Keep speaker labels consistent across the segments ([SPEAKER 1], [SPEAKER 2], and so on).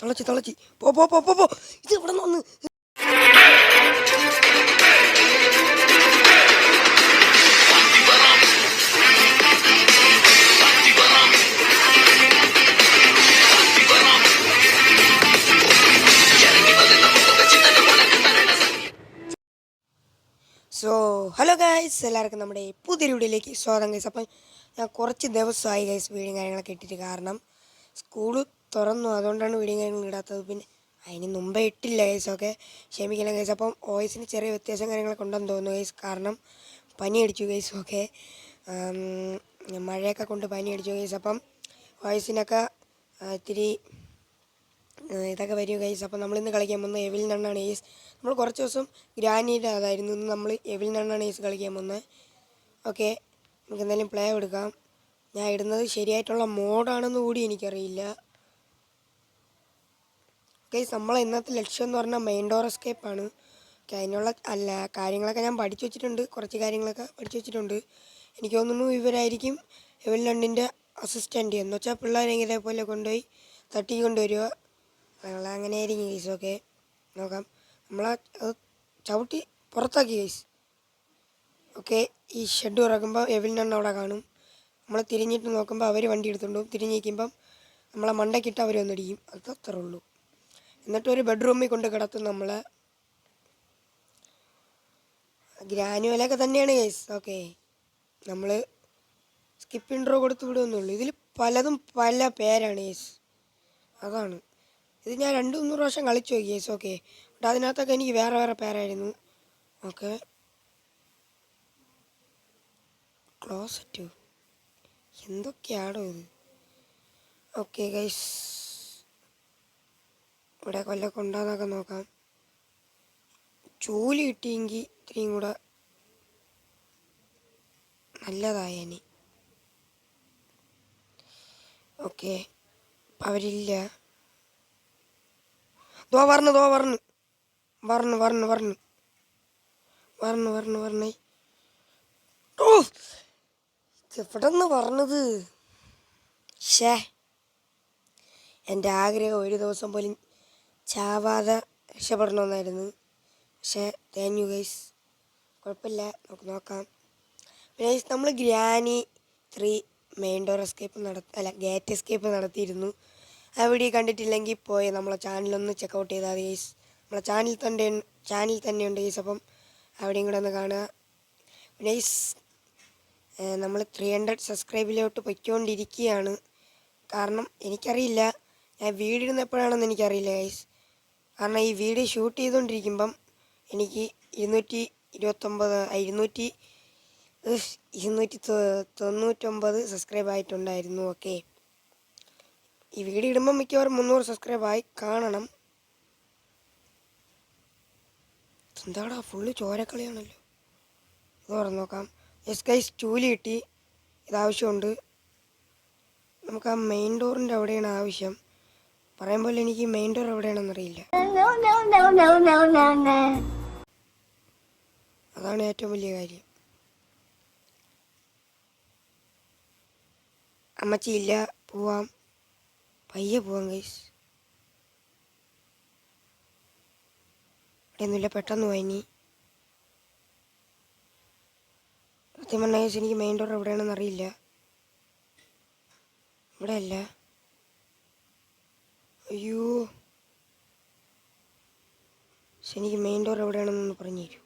[SPEAKER 1] തിളച്ച് തിളച്ച്. പോ പോ പോ പോ ഇത് ഇവിടെ നിന്ന് സോ ഹലോ ഗൈസ് എല്ലാവർക്കും നമ്മുടെ പുതിയൊരു വീഡിയോയിലേക്ക് സ്വാഗതം ഗൈസ് അപ്പം ഞാൻ കുറച്ച് ദിവസമായി ഗൈസ് വീഡിയോ കാര്യങ്ങളൊക്കെ ഇട്ടിട്ട് കാരണം സ്കൂൾ തുറന്നു. അതുകൊണ്ടാണ് വീഡിയോ കാര്യങ്ങൾ ഇടാത്തത് പിന്നെ അതിന് മുമ്പേ ഇട്ടില്ല ഗൈസ് ഓക്കെ ക്ഷമിക്കണം ഗൈസ് അപ്പം വോയിസിന് ചെറിയ വ്യത്യാസം കാര്യങ്ങളൊക്കെ ഉണ്ടെന്ന് തോന്നുന്നു ഗൈസ് കാരണം പനി അടിച്ചു ഗൈസ് ഓക്കെ മഴയൊക്കെ കൊണ്ട് പനി അടിച്ചു ഗൈസ് അപ്പം വോയിസിനൊക്കെ ഇത്തിരി ഇതൊക്കെ വരും ഗൈസ് അപ്പോൾ നമ്മളിന്ന് കളിക്കാൻ പോകുന്നത് എവിൽ നണ്ണാണ് ഏസ് നമ്മൾ കുറച്ച് ദിവസം ഗ്രാനീഡ് അതായിരുന്നു ഇന്ന് നമ്മൾ എവിൽ നണ്ണാണ് ഏസ് കളിക്കാൻ പോകുന്നത്. ഓക്കെ. നമുക്ക് എന്തായാലും പ്ലേ എടുക്കാം. ഞാൻ ഇടുന്നത് ശരിയായിട്ടുള്ള മോഡാണെന്ന് കൂടി എനിക്കറിയില്ല. ഗൈസ് നമ്മളെ ഇന്നത്തെ ലക്ഷ്യം എന്ന് പറഞ്ഞാൽ മെയിൻ ഡോർ എസ്കേപ്പ് ആണ്. ഓക്കെ അതിനുള്ള അല്ല കാര്യങ്ങളൊക്കെ ഞാൻ പഠിച്ചു വെച്ചിട്ടുണ്ട്. കുറച്ച് കാര്യങ്ങളൊക്കെ പഠിച്ചു വെച്ചിട്ടുണ്ട്. എനിക്ക് തോന്നുന്നു ഇവരായിരിക്കും എവിൽ രണ്ടിന്റെ അസിസ്റ്റന്റ് എന്ന് വെച്ചാൽ പിള്ളേരെ ഇതേപോലെ കൊണ്ടുപോയി തട്ടി കൊണ്ടുവരിക. ഞങ്ങൾ അങ്ങനെ ആയിരിക്കും ഗൈസ് ഓക്കെ നോക്കാം. നമ്മളെ അത് ചവിട്ടി പുറത്താക്കി ഗൈസ് ഓക്കെ ഈ ഷെഡ് ഇറക്കുമ്പോൾ എവിൽ നണ്ണ് അവിടെ കാണും. നമ്മൾ തിരിഞ്ഞിട്ട് നോക്കുമ്പോൾ അവർ വണ്ടി എടുത്തുകൊണ്ടും തിരിഞ്ഞിരിക്കുമ്പം നമ്മളെ മണ്ടക്കിട്ട് അവർ വന്നിടിക്കും. അത് അത്രേ ഉള്ളൂ. എന്നിട്ട് ഒരു ബെഡ്റൂമിൽ കൊണ്ട് കിടത്തും നമ്മളെ. ഗ്രാനുവലൊക്കെ തന്നെയാണ് കേസ് ഓക്കെ നമ്മൾ സ്കിപ്പ് ഇൻട്രോ കൊടുത്ത് വിടുമെന്നുള്ളൂ ഇതിൽ പലതും പല പേരാണ് കേസ് അതാണ്. ഇത് ഞാൻ രണ്ട് മൂന്ന് പ്രാവശ്യം കളിച്ചു നോക്കി കേസ് ഓക്കെ ബട്ട് അതിനകത്തൊക്കെ എനിക്ക് വേറെ വേറെ പേരായിരുന്നു. ഓക്കെ ക്ലോസറ്റ് എന്തൊക്കെയാണോ ഇത്? ഓക്കെ ഗൈസ് ഇവിടെ കൊല്ലൊക്കെ കൊണ്ടാന്നൊക്കെ നോക്കാം. ചൂൽ കിട്ടിയെങ്കിൽ ഇത്രയും കൂടെ നല്ലതായേനെ ഓക്കെ. അവരില്ല. ദോ പറഞ്ഞു ദോ പറഞ്ഞു പറഞ്ഞു പറഞ്ഞു പറഞ്ഞു പറഞ്ഞു പറഞ്ഞു പറഞ്ഞു ഓ! എവിടെ നിന്ന് പറഞ്ഞത് ഷേ എന്റെ ആഗ്രഹം ഒരു ദിവസം പോലും ചാവാതെ രക്ഷപ്പെടണമെന്നായിരുന്നു. പക്ഷേ താങ്ക് യു ഗൈസ് കുഴപ്പമില്ല. നമുക്ക് നോക്കാം. പിന്നെ നമ്മൾ granny three main door escape നട അല്ല ഗേറ്റ് എസ്കേപ്പ് നടത്തിയിരുന്നു. ആ വീഡിയോ കണ്ടിട്ടില്ലെങ്കിൽ പോയി നമ്മളെ ചാനലൊന്ന് ചെക്കൗട്ട് ചെയ്താൽ മതി ഗൈസ് നമ്മളെ ചാനൽ തന്നെ ചാനൽ തന്നെയുണ്ട് ഗൈസ് അപ്പം അവിടെയും കൂടെ ഒന്ന് കാണുക. പിന്നെ ഗൈസ് നമ്മൾ ത്രീ ഹൺഡ്രഡ് സബ്സ്ക്രൈബിലോട്ട് പൊയ്ക്കൊണ്ടിരിക്കുകയാണ്. കാരണം എനിക്കറിയില്ല. ഞാൻ എപ്പോഴാണെന്ന് എനിക്കറിയില്ല ഗൈസ് കാരണം ഈ വീഡിയോ ഷൂട്ട് ചെയ്തുകൊണ്ടിരിക്കുമ്പം എനിക്ക് ഇരുന്നൂറ്റി ഇരുപത്തൊമ്പത് ഇരുന്നൂറ്റി ഇരുന്നൂറ്റി തൊണ്ണൂറ്റൊമ്പത് സബ്സ്ക്രൈബ് ആയിട്ടുണ്ടായിരുന്നു ഓക്കെ ഈ വീഡിയോ ഇടുമ്പം മിക്കവാറും മുന്നൂറ് സബ്സ്ക്രൈബ് ആയി കാണണം. എന്താടാ ഫുള്ള് ചോരക്കളിയാണല്ലോ. ഇത് പറഞ്ഞു നോക്കാം. എസ് കൈസ് ചൂലി കിട്ടി. ഇതാവശ്യമുണ്ട് നമുക്ക് ആ മെയിൻ ഡോറിന്റെ അവിടെയാണ് ആവശ്യം. പറയുമ്പോൾ എനിക്ക് മെയിൻ ഡോർ എവിടെയാണെന്ന് അറിയില്ല.
[SPEAKER 2] No, no, no, no, no, no, no.
[SPEAKER 1] അതാണ് ഏറ്റവും വലിയ കാര്യം. അമ്മച്ചി ഇല്ല പോവാം. പയ്യെ പോവാം ഗൈസ് ഇവിടെ ഒന്നുമില്ല പെട്ടെന്ന് വാങ്ങി സത്യം പറഞ്ഞ ഗൈസ് എനിക്ക് മെയിൻ ഡോർ എവിടെയാണെന്ന് അറിയില്ല. ഇവിടെ അല്ല അയ്യോ. പക്ഷെ എനിക്ക് മെയിൻ ഡോർ എവിടെയാണെന്നൊന്ന് പറഞ്ഞു തരൂ.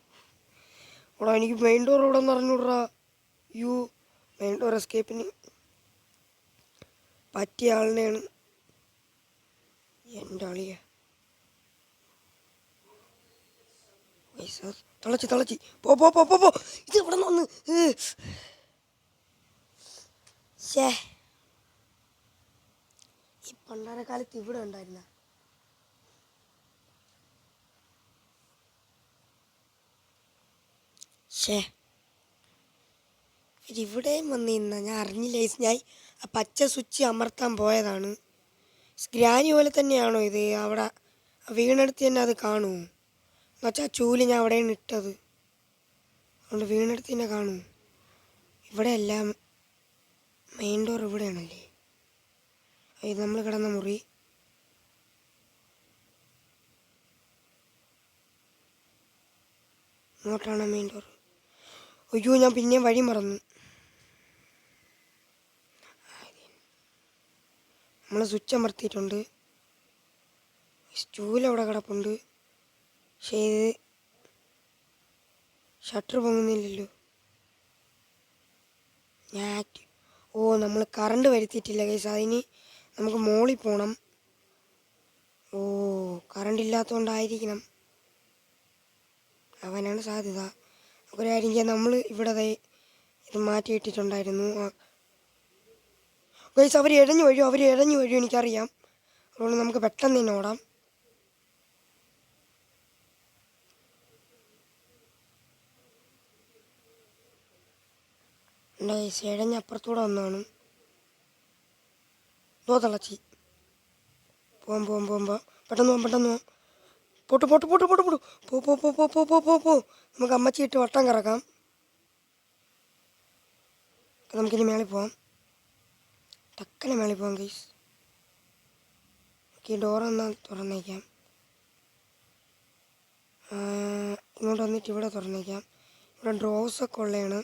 [SPEAKER 1] ഓടാ എനിക്ക് മെയിൻ ഡോർ എവിടെ എന്ന് അറിഞ്ഞൂടാ യു മെയിൻ ഡോർ എസ്കേപ്പിന് പറ്റിയ ആളിനെയാണ് എന്റെ അളിയ. തളച്ചി തളച്ചി. പോ പോ പോ പോ ഇത് ഇവിടെ നിന്ന് ഷേ ഈ പണ്ടാര കാലത്ത് ഇവിടെ ഉണ്ടായിരുന്ന? ഷേ ഇവിടെയും വന്ന് ഇന്ന ഞാൻ അറിഞ്ഞില്ല. ഞാൻ ആ പച്ച സ്വിച്ച് അമർത്താൻ പോയതാണ്. ഗ്രാനി പോലെ തന്നെയാണോ ഇത്? അവിടെ വീണെടുത്ത് തന്നെ അത് കാണുമോ എന്നുവെച്ചാൽ ചൂൽ ഞാൻ അവിടെയാണ് ഇട്ടത്. അതുകൊണ്ട് വീണെടുത്ത് തന്നെ കാണുമോ ഇവിടെ എല്ലാം മെയിൻ ഡോർ ഇവിടെയാണല്ലേ? ഇത് നമ്മൾ കിടന്ന മുറി. ഇങ്ങോട്ടാണ് മെയിൻ ഡോർ അയ്യോ ഞാൻ പിന്നെയും വഴി മറന്നു. നമ്മൾ സ്വിച്ച് അമർത്തിയിട്ടുണ്ട്. സ്റ്റൂൽ അവിടെ കിടപ്പുണ്ട്. പക്ഷേ ഇത് ഷട്ടർ പൊങ്ങുന്നില്ലല്ലോ. ഞാൻ ഓ നമ്മൾ കറണ്ട് വരുത്തിയിട്ടില്ല കേസ് അതിന് നമുക്ക് മോളിൽ പോകണം ഓ കറണ്ട് ഇല്ലാത്തതുകൊണ്ടായിരിക്കണം അവനാണ് സാധ്യത. ഒരു കാര്യം ചെയ്യാം. നമ്മൾ ഇവിടെ ഇത് മാറ്റിയിട്ടിട്ടുണ്ടായിരുന്നു ഗൈസ് അവർ ഇഴഞ്ഞു വഴിയോ അവർ ഇഴഞ്ഞു വഴിയോ എനിക്കറിയാം. അതുകൊണ്ട് നമുക്ക് പെട്ടെന്ന് തന്നെ ഓടാം. ഗൈസ് ഇഴഞ്ഞ് അപ്പുറത്തൂടെ വന്നാണ് ദോ തളച്ചി പോവാം പോവാം പോവാം പെട്ടെന്ന് പോവാം പെട്ടെന്ന് പോവാം. പോട്ട് പോട്ട് പോട്ട് പോട്ട് പൊട്ടു. പോ പോ പോ പോ പോ പോ പോ പോ. നമുക്ക് അമ്മച്ചി ഇട്ട് വട്ടം കറക്കാം. നമുക്കിനി മേളിൽ പോവാം. ടക്കനെ മേളിൽ പോവാം ഗൈസ് ഈ ഡോറൊന്ന് തുറന്നേക്കാം. ഇങ്ങോട്ട് വന്നിട്ട് ഇവിടെ തുറന്നേക്കാം. ഇവിടെ ഡ്രോസൊക്കെ ഉള്ളതാണ്.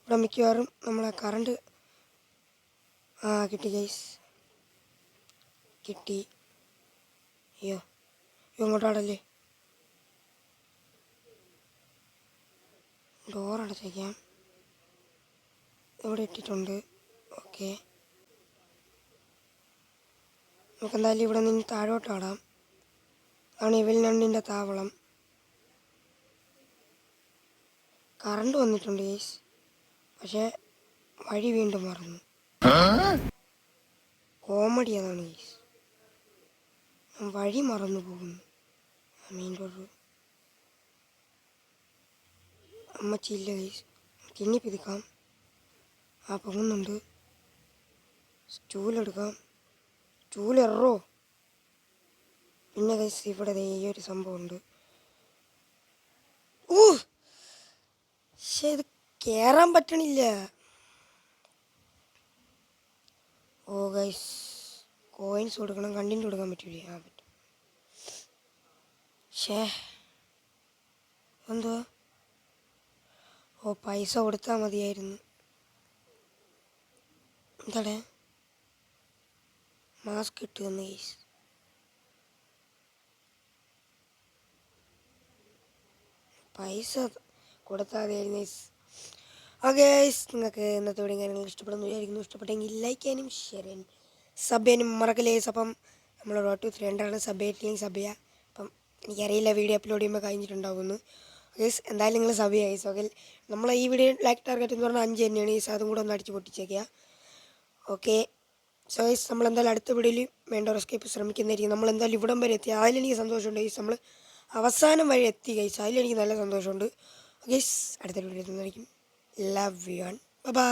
[SPEAKER 1] ഇവിടെ മിക്കവാറും നമ്മളെ കറണ്ട് ആ കിട്ടി ഗൈസ് കിട്ടി. അയ്യോ ഇങ്ങോട്ടാണല്ലേ ഡോർ അടച്ചേക്കാം. ഇവിടെ ഇട്ടിട്ടുണ്ട്. ഓക്കെ നമുക്ക് എന്തായാലും ഇവിടെ നിന്ന് താഴോട്ട് ആടാം അതാണ് ഇവൽ നണ്ടിന്റെ താവളം. കറണ്ട് വന്നിട്ടുണ്ട് ഗൈസ് പക്ഷേ വഴി വീണ്ടും മറന്നു. കോമഡി അതാണ് ഗൈസ് വഴി മറന്നു പോകുന്നു. മെയിൻ റോഡ് അമ്മച്ചില്ല ഗൈസ് തിന്നി പിതുക്കാം ആ പൊങ്ങുന്നുണ്ട് സ്റ്റൂലെടുക്കാം ചൂലെറോ പിന്നെ കൈസ് ഇവിടെ ദേ സംഭവം ഉണ്ട് ഊ പക്ഷെ ഇത് കയറാൻ പറ്റണില്ല. ഓ ഗൈസ് കോയിൻസ് കൊടുക്കണം കണ്ടിന്റ് കൊടുക്കാൻ പറ്റൂലേ? ആ പറ്റും. ഷേ എന്തുവാ? ഓ പൈസ കൊടുത്താൽ മതിയായിരുന്നു. എന്താടേ? മാസ്ക് കിട്ടുമെന്ന് കേസ്. പൈസ ഗൈസ് ആ ഗൈസ് നിങ്ങൾക്ക് ഇന്നത്തെ വീഡിയോ കാര്യങ്ങൾ ഇഷ്ടപ്പെടുന്നു വിചാരിക്കുന്നു. ഇഷ്ടപ്പെട്ടെങ്കിൽ ലൈക്ക് ചെയ്യാനും ഷെയർ ചെയ്യാനും സബ് ചെയ്യാനും മറക്കല്ലേ? അപ്പം നമ്മൾ ഒരു ടു ത്രീ ഹൺഡ്രഡ് സബ് ചെയ്തിട്ടില്ലെങ്കിൽ സബ് ചെയ്യുക അപ്പം എനിക്കറിയില്ല വീഡിയോ അപ്ലോഡ് ചെയ്യുമ്പോൾ കഴിഞ്ഞിട്ടുണ്ടാവുമെന്ന്. ഗൈസ് എന്തായാലും നിങ്ങൾ സബ് ചെയ്യുക ഗൈസ് ഓക്കെ നമ്മൾ ഈ വീഡിയോ ലൈക്ക് ടാർഗറ്റ് എന്ന് പറഞ്ഞാൽ അഞ്ച് തന്നെയാണ്. ഗൈസ് അതും കൂടെ ഒന്ന് അടിച്ച് പൊട്ടിച്ചേക്കുക ഓക്കെ സോ ഗൈസ് നമ്മൾ എന്തായാലും അടുത്ത വീഡിയോയിൽ വേണ്ട റെസ്കേപ്പ് ശ്രമിക്കുന്നതായിരിക്കും. നമ്മൾ എന്തായാലും ഇവിടം വരെ എത്തി. അതിലെനിക്ക് സന്തോഷമുണ്ട്. ഗൈസ് നമ്മൾ അവസാനം വഴി എത്തി ഗൈസ് അതിലെനിക്ക് നല്ല സന്തോഷമുണ്ട്. ഗൈസ് അടുത്ത വീഡിയോ എത്തുന്നതായിരിക്കും ലവ് യു ആൺ ബൈ